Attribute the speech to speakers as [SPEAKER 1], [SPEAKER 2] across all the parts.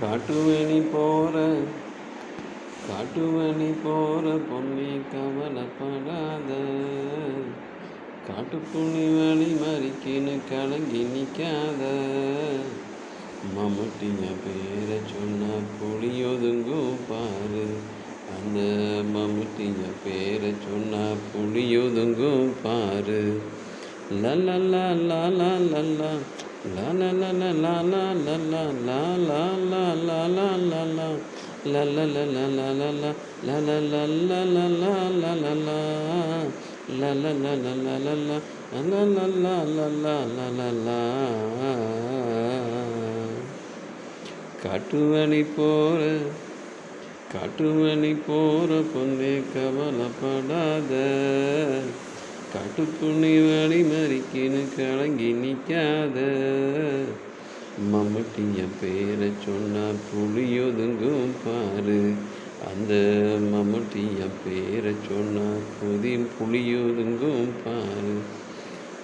[SPEAKER 1] காட்டுவனி போற காட்டுவனி போற பொன்னி கவலைப்படாத. காட்டுப்புண்ணி வழி மறிக்கின்னு கலங்கி நிற்காத மம்முட்டிய பேரை சொன்னா புளி ஒதுங்கும் பாரு. அந்த மம்முட்டிய பேரை சொன்னா புளி ஒதுங்கும் பாரு. லல்லா லா லல்லா காட்டுமணி போற காட்டுமணி போற பொண்ணு கவலைப்படாத காட்டுப்புண்ணி வழி மறிக்கின்னு கலங்கி நிற்காத மம்முட்டிய பேரை சொன்னா புளியொதுங்கும் பாரு அந்த மம்முட்டிய பேரை சொன்னா புதி புளியொதுங்கும் பாரு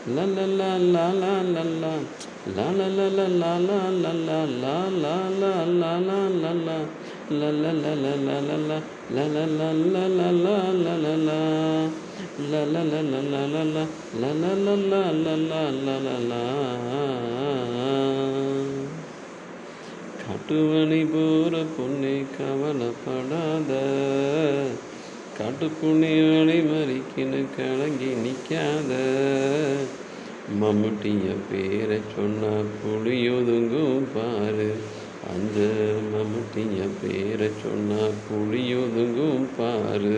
[SPEAKER 1] லல்லா லாலா லல்லா லாலா லல்லா லல்லா லாலா லல்லா லல்லா லல்லா லல்லா லல்லா லல்லா லல்லா காட்டுவனை போற பொண்ணை கவலைப்படாத காட்டுப்புண்ணியவனை மறிக்கின்னு கலங்கி நிற்காத மம்முட்டிய பேரை சொன்னா புளியொதுங்கும் பாரு அந்த மம்முட்டிய பேரை சொன்னா புளியொதுங்கும் பாரு